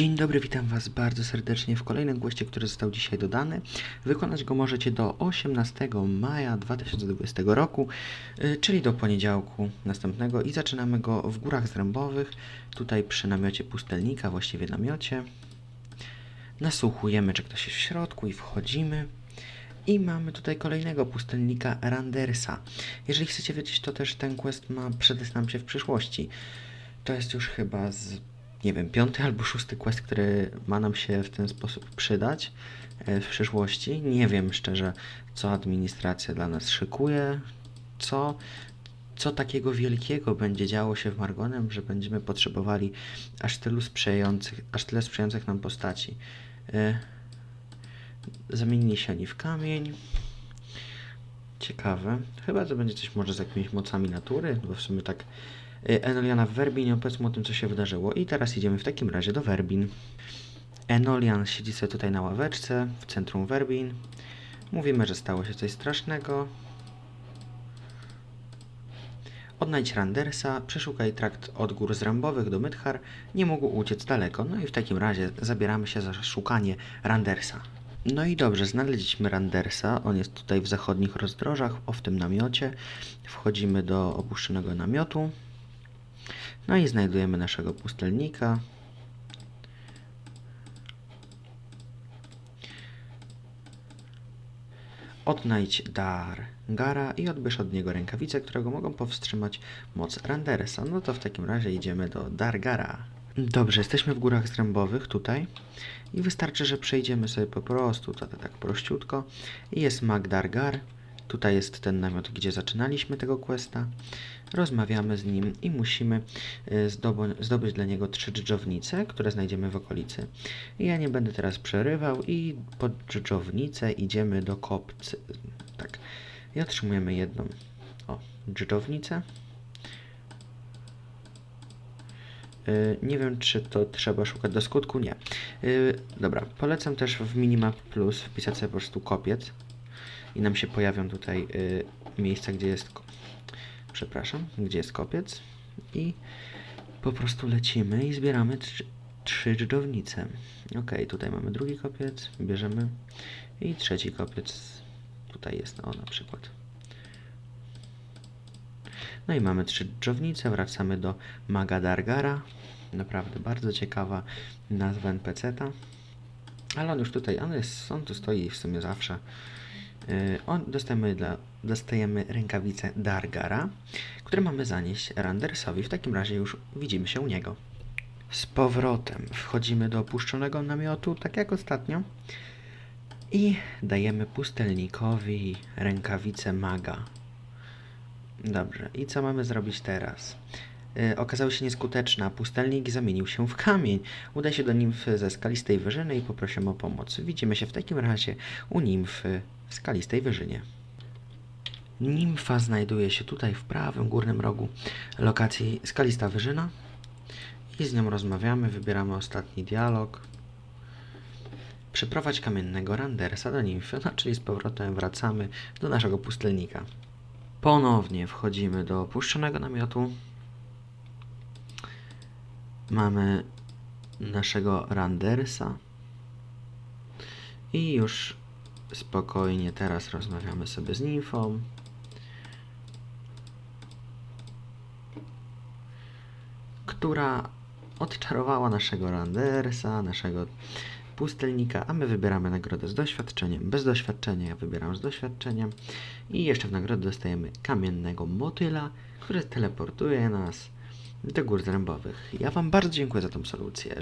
Dzień dobry, witam Was bardzo serdecznie w kolejnym głoście, który został dzisiaj dodany. Wykonać go możecie do 18 maja 2020 roku, y, czyli do poniedziałku następnego i zaczynamy go w Górach Zrębowych, tutaj przy namiocie pustelnika, właściwie namiocie. Nasłuchujemy, czy ktoś jest w środku i wchodzimy. I mamy tutaj kolejnego pustelnika Randersa. Jeżeli chcecie wiedzieć, to też ten quest ma przydać nam się w przyszłości. To jest już chyba z, nie wiem, piąty albo szósty quest, który ma nam się w ten sposób przydać e, w przyszłości. Nie wiem szczerze, co administracja dla nas szykuje, co, co takiego wielkiego będzie działo się w Margonem, że będziemy potrzebowali aż tylu sprzyjających, aż tyle sprzyjających nam postaci. E, Zamienili się oni w kamień. Ciekawe. Chyba to będzie coś może z jakimiś mocami natury, bo w sumie tak Enoliana w Werbin, opowiedzmy o tym, co się wydarzyło. I teraz idziemy w takim razie do Werbin. Enolian siedzi sobie tutaj na ławeczce w centrum Werbin. Mówimy, że stało się coś strasznego. Odnajdź Randersa, przeszukaj trakt od gór zrębowych do Mythar. Nie mógł uciec daleko. No i w takim razie zabieramy się za szukanie Randersa. No i dobrze, znaleźliśmy Randersa. On jest tutaj w zachodnich rozdrożach, o w tym namiocie. Wchodzimy do opuszczonego namiotu. No i znajdujemy naszego pustelnika. Odnajdź dar Gara i odbierz od niego rękawice, którego mogą powstrzymać moc Randersa. No to w takim razie idziemy do Dargara. Dobrze, jesteśmy w górach zrębowych tutaj i wystarczy, że przejdziemy sobie po prostu tak, tak prościutko i jest Mag Dargar. Tutaj jest ten namiot, gdzie zaczynaliśmy tego questa. Rozmawiamy z nim i musimy zdobo- zdobyć dla niego trzy dżdżownice, które znajdziemy w okolicy. Ja nie będę teraz przerywał i pod dżdżownicę idziemy do kopcy. Tak. I otrzymujemy jedną o, dżdżownicę. Y, Nie wiem, czy to trzeba szukać do skutku. Nie. Y, Dobra, polecam też w Minimap Plus wpisać sobie po prostu kopiec i nam się pojawią tutaj y, miejsca, gdzie jest. Przepraszam, gdzie jest kopiec. I po prostu lecimy i zbieramy trzy, trzy dżdżownice. Ok, tutaj mamy drugi kopiec, bierzemy i trzeci kopiec. Tutaj jest, o na przykład. No i mamy trzy dżdżownice, wracamy do Magadargara. Naprawdę bardzo ciekawa nazwa NPC-ta. Ale on już tutaj, on, jest, on tu stoi w sumie zawsze. Yy, On dostajemy, dla, dostajemy rękawice Dargara, które mamy zanieść Randersowi. W takim razie już widzimy się u niego. Z powrotem wchodzimy do opuszczonego namiotu, tak jak ostatnio. I dajemy pustelnikowi rękawice maga. Dobrze, i co mamy zrobić teraz? Yy, okazało się nieskuteczne, a pustelnik zamienił się w kamień. Udaj się do nimfy ze skalistej wyżyny i poprosimy o pomoc. Widzimy się w takim razie u nimfy skalistej wyżynie. Nimfa znajduje się tutaj w prawym górnym rogu lokacji skalista wyżyna i z nią rozmawiamy, wybieramy ostatni dialog. Przyprowadź kamiennego Randersa do nimfy, no czyli z powrotem wracamy do naszego pustelnika. Ponownie wchodzimy do opuszczonego namiotu. Mamy naszego Randersa. I już spokojnie teraz rozmawiamy sobie z nimfą. Która odczarowała naszego Randersa, naszego pustelnika, a my wybieramy nagrodę z doświadczeniem. Bez doświadczenia ja wybieram z doświadczeniem. I jeszcze w nagrodę dostajemy kamiennego motyla, który teleportuje nas do gór zrębowych. Ja Wam bardzo dziękuję za tą solucję.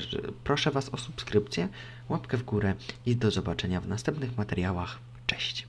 Proszę Was o subskrypcję, łapkę w górę i do zobaczenia w następnych materiałach. Cześć!